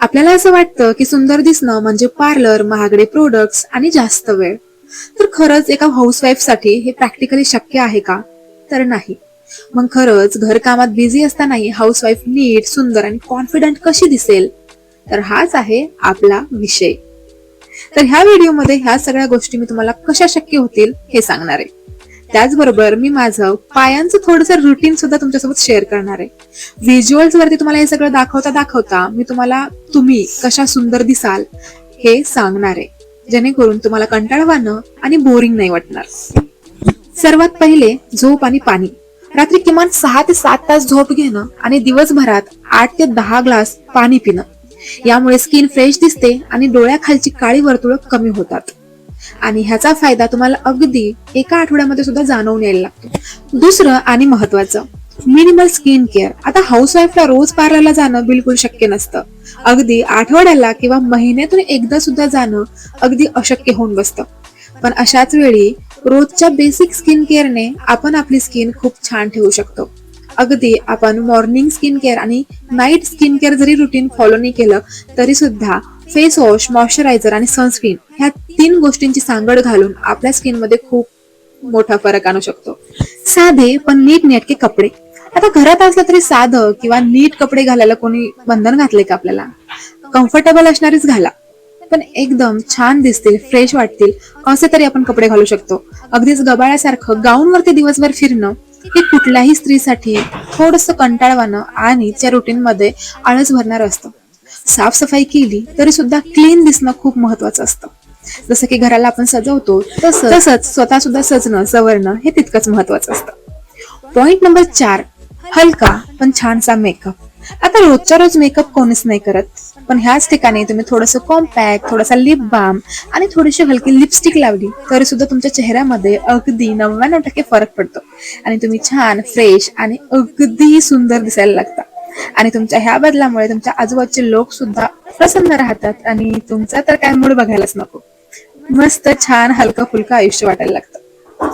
आपल्याला असं वाटतं की सुंदर दिसणं म्हणजे पार्लर महागडे प्रोडक्ट्स आणि जास्त वेळ. तर खरंच एका हाऊसवाईफसाठी हे प्रॅक्टिकली शक्य आहे का? तर नाही. मग खरंच घरकामात बिझी असतानाही हाऊसवाईफ नीट सुंदर आणि कॉन्फिडंट कशी दिसेल? तर हाच आहे आपला विषय. तर ह्या व्हिडिओमध्ये ह्या सगळ्या गोष्टी मी तुम्हाला कशा शक्य होतील हे सांगणार आहे. त्याचबरोबर मी माझं पायांचं थोडंसं रुटीन सुद्धा तुमच्यासोबत शेअर करणार आहे. व्हिज्युअल्स वरती तुम्हाला हे सगळं दाखवता दाखवता मी तुम्हाला तुम्ही कशा सुंदर दिसाल हे सांगणार आहे. जेणेकरून तुम्हाला कंटाळवानं आणि बोरिंग नाही वाटणार. सर्वात पहिले झोप आणि पाणी. रात्री किमान सहा ते सात तास झोप घेणं आणि दिवसभरात आठ ते दहा ग्लास पाणी पिणं. यामुळे स्किन फ्रेश दिसते आणि डोळ्याखालची काळी वर्तुळ कमी होतात. आणि ह्याचा फायदा तुम्हाला अगदी एका आठवड्यामध्ये सुद्धा जाणवून यायला लागतो. दुसरं आणि महत्वाचं मिनिमल स्किन केअर आता हाऊसवाईफला रोज पार्लरला जाणं बिलकुल शक्य नसतं. अगदी आठवड्याला किंवा महिन्यातून एकदा सुद्धा जाणं अगदी अशक्य होऊन बसतं. पण अशाच वेळी रोजच्या बेसिक स्किन केअरने आपण आपली स्किन खूप छान ठेवू शकतो. अगदी आपण मॉर्निंग स्किन केअर आणि नाईट स्किन केअर जरी रुटीन फॉलो नाही केलं तरी सुद्धा फेस वॉश मॉइश्चरायझर आणि सनस्क्रीन ह्या तीन गोष्टींची सांगड घालून आपल्या स्किनमध्ये खूप मोठा फरक आणू शकतो. साधे पण नीट नेटके कपडे. आता घरात असलं तरी साधं किंवा नीट कपडे घालायला कोणी बंधन घातले का आपल्याला? कम्फर्टेबल असणारीच घाला. पण एकदम छान दिसतील फ्रेश वाटतील असे तरी आपण कपडे घालू शकतो. अगदीच गबाळ्यासारखं गाऊन वरती दिवसभर फिरणं हे कुठल्याही स्त्रीसाठी थोडस कंटाळवाणं आणि त्या रुटीन मध्ये आळस भरणार असतं. साफसफाई केली तरी सुद्धा क्लीन दिसणं खूप महत्वाचं असतं. जसं की घराला आपण सजवतो तसं तसंच स्वतः सुद्धा सजणं सवरणं हे तितकंच महत्वाचं असतं. पॉइंट नंबर चार हलका पण छानसा मेकअप आता रोजच्या रोज मेकअप कोणीच नाही करत पण ह्याच ठिकाणी तुम्ही थोडस कॉम्पॅक्ट थोडासा लिप बाम आणि थोडीशी हलकी लिपस्टिक लावली तरी सुद्धा तुमच्या चेहऱ्यामध्ये अगदी नव्याण्णव टक्के फरक पडतो. आणि तुम्ही छान फ्रेश आणि अगदी सुंदर दिसायला लागता. आणि तुमच्या ह्या बदलामुळे तुमच्या आजूबाजूचे लोक सुद्धा प्रसन्न राहतात आणि तुमचा तर काय मूड बघायलाच नको. मस्त छान हलकं फुलकं आयुष्य वाटायला लागतं.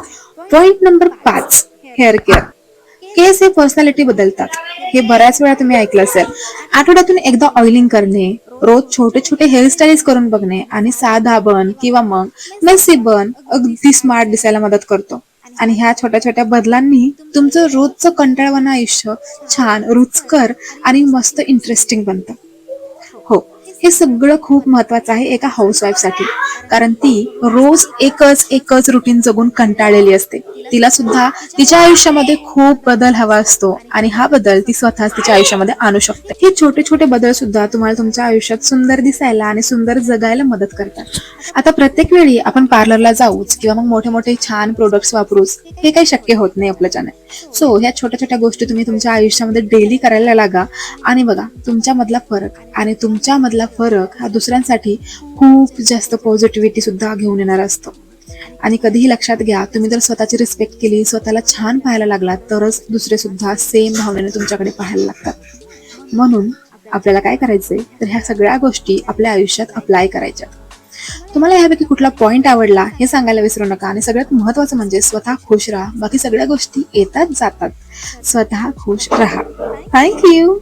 पॉइंट नंबर पाच हेअर केअर केस हे पर्सनॅलिटी बदलतात. हे बऱ्याच वेळा तुम्ही ऐकलं असेल. आठवड्यातून एकदा ऑइलिंग करणे रोज छोटे छोटे हेअरस्टाईल्स करून बघणे आणि साधा बन किंवा मग नसी बन अगदी स्मार्ट दिसायला मदत करतो. आणि ह्या छोट्या छोट्या बदलांनी तुमचं रोजचं कंटाळवाणं आयुष्य छान रुचकर आणि मस्त इंटरेस्टिंग बनतं. हे सगळं खूप महत्वाचं आहे एका हाऊसवाईफसाठी. कारण ती रोज एकच एकच रुटीन जगून कंटाळलेली असते. तिला सुद्धा तिच्या आयुष्यामध्ये खूप बदल हवा असतो आणि हा बदल ती स्वतःच तिच्या आयुष्यामध्ये आणू शकते. हे छोटे छोटे बदल सुद्धा तुम्हाला तुमच्या आयुष्यात सुंदर दिसायला आणि सुंदर जगायला मदत करतात. आता प्रत्येक वेळी आपण पार्लरला जाऊच किंवा मग मोठे मोठे छान प्रोडक्ट्स वापरूच हे काही शक्य होत नाही आपल्याच्याने सो ह्या छोट्या छोट्या गोष्टी तुम्ही तुमच्या आयुष्यामध्ये डेली करायला लागा आणि बघा तुमच्या मधला फरक आणि तुमच्या मधला फरक हा दुसऱ्यांसाठी खूप जास्त पॉझिटिव्हिटी सुद्धा घेऊन येणार असतो. आणि कधीही लक्षात घ्या तुम्ही जर स्वतःची रिस्पेक्ट केली स्वतःला छान पाहायला लागलात तरच दुसरे सुद्धा सेम भावनेने तुमच्याकडे पाहायला लागतात. म्हणून आपल्याला काय करायचंय? तर ह्या सगळ्या गोष्टी आपल्या आयुष्यात अप्लाय करायच्या तुम्हाला ह्यापैकी कुठला पॉइंट आवडला हे सांगायला विसरू नका. आणि सगळ्यात महत्वाचं म्हणजे स्वतः खुश राहा. बाकी सगळ्या गोष्टी येतात जातात. स्वतः खुश राहा. थँक्यू